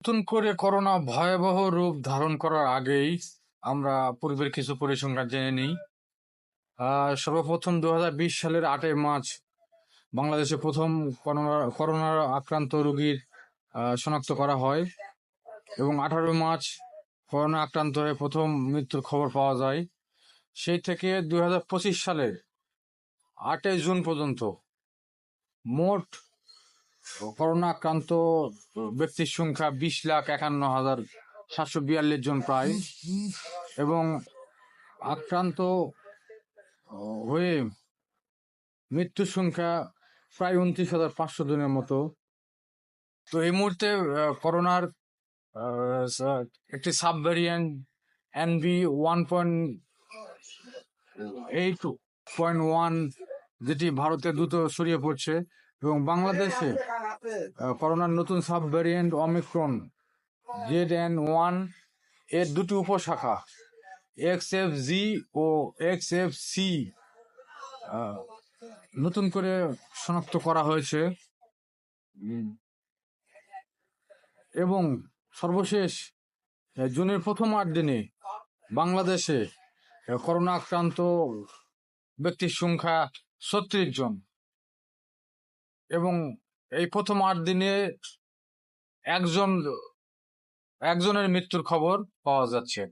নতুন করে করোনা ভয়াবহ রূপ ধারণ করার আগেই আমরা পূর্বের কিছু পরিসংখ্যান জেনে নিই। সর্বপ্রথম দু বিশ সালের আটই মার্চ বাংলাদেশে প্রথম করোনা আক্রান্ত রোগীর শনাক্ত করা হয় এবং আঠারো মার্চ করোনা আক্রান্ত হয়ে প্রথম মৃত্যুর খবর পাওয়া যায়। সেই থেকে দু হাজার পঁচিশ সালের আটই জুন পর্যন্ত মোট করোনা আক্রান্ত ব্যক্তির সংখ্যা বিশ লাখ একান্ন হাজার সাতশো বিয়াল্লিশ জন প্রায়। এবং আক্রান্ত হয়ে মৃত্যুর সংখ্যা প্রায় উনত্রিশ হাজার পাঁচশো জনের মতো। তো এই মুহূর্তে করোনার একটি sub variant NV one point eight point one, যেটি ভারতে দ্রুত ছড়িয়ে পড়ছে এবং বাংলাদেশে করোনার নতুন sub variant omicron, Z N one, এর দুটি উপশাখা, এক্স এফ জি ও এক্স এফ সি নতুন করে শনাক্ত করা হয়েছে। এবং সর্বশেষ জুনের প্রথম আট দিনে বাংলাদেশে করোনা আক্রান্ত ব্যক্তির সংখ্যা ছত্রিশ জন। এবং এই প্রথম আট দিনে একজন একজনের মৃত্যুর খবর পাওয়া যাচ্ছে।